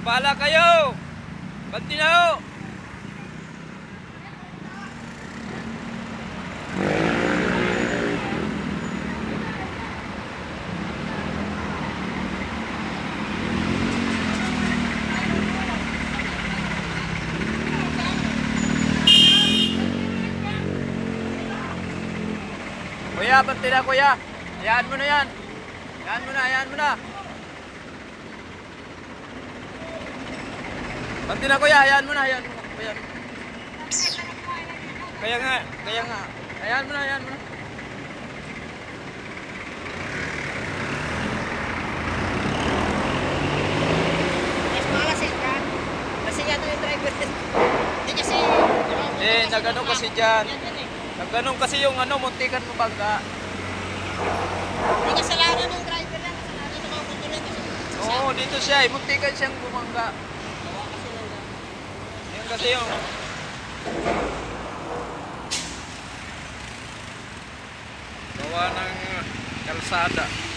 Bahala kayo! Banti na ho! Kuya, banti na kuya! Hayaan mo na yan! Hayaan mo na, hayaan mo na! Banti na kuya, hayaan mo na, hayaan mo na. Kuya. Kaya nga, kaya nga. Hayaan mo na, hayaan mo na. Mas malasin ka. Kasi yata yung driver. Hindi kasi... Eh, nagano kasi dyan. Yan, yan eh. Nagganong kasi yung ano, muntikan mo bangga. Hindi kasalanan ng driver yan. Kasalanan ng mga yan. Oo, dito siya eh. Muntikan siyang bumangga. gawa kasi ng... Yan kasi yung... Gawa ng kalsada.